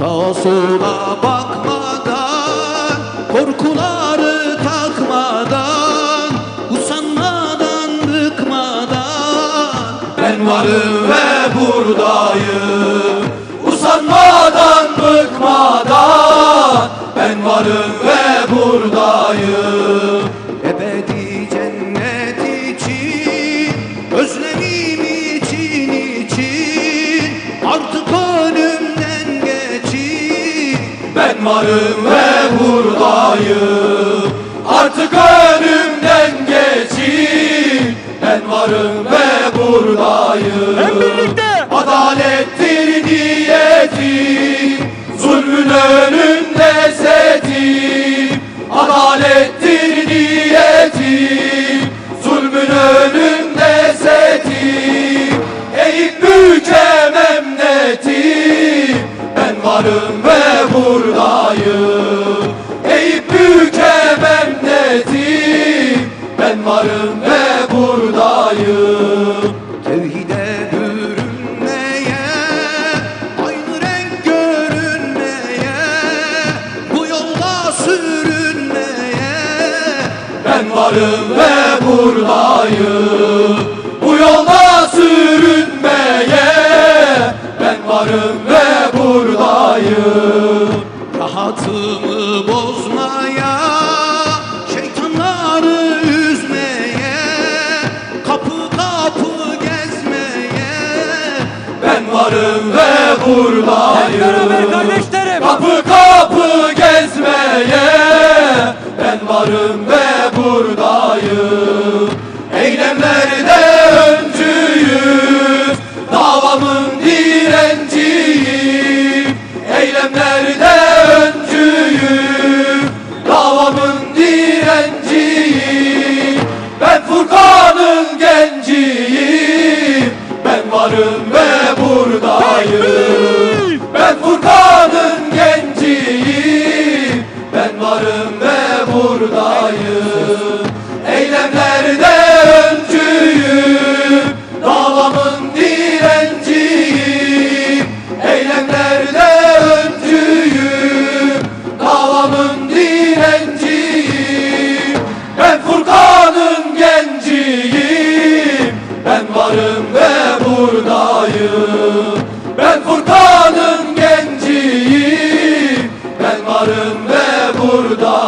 Sağa sola bakmadan Korkuları takmadan Usanmadan bıkmadan. Ben varım ve buradayım Usanmadan bıkmadan. Ben varım ve buradayım. Ebedi cennet için Özlemim için için. Artık varım ve buradayım. Artık önümden geçin. Ben varım ve buradayım. Hep birlikte. Adalettir niyetim Zulmün önünde setim. Adalettir niyetim Zulmün önünde setim. Eğip bükemem netim. Ben varım ve buradayım Eğip bükemem netim Ben varım ve buradayım. Tevhide bürünmeye Aynı renk görünmeye Bu yolda sürünmeye Ben varım ve buradayım Ben varım ve kardeşlerim. Kapı kapı gezmeye Ben varım ve buradayım Eylemlerde Ben varım ve buradayım. Ben Furkan'ın genciyim. Ben varım ve buradayım. Eylemlerde öncüyüm. Davamın direnciyim. Eylemlerde öncüyüm. Davamın direnciyim. Ben Furkan'ın genciyim. Ben varım ve Ben Furkan'ın genciyim. Ben varım ve buradayım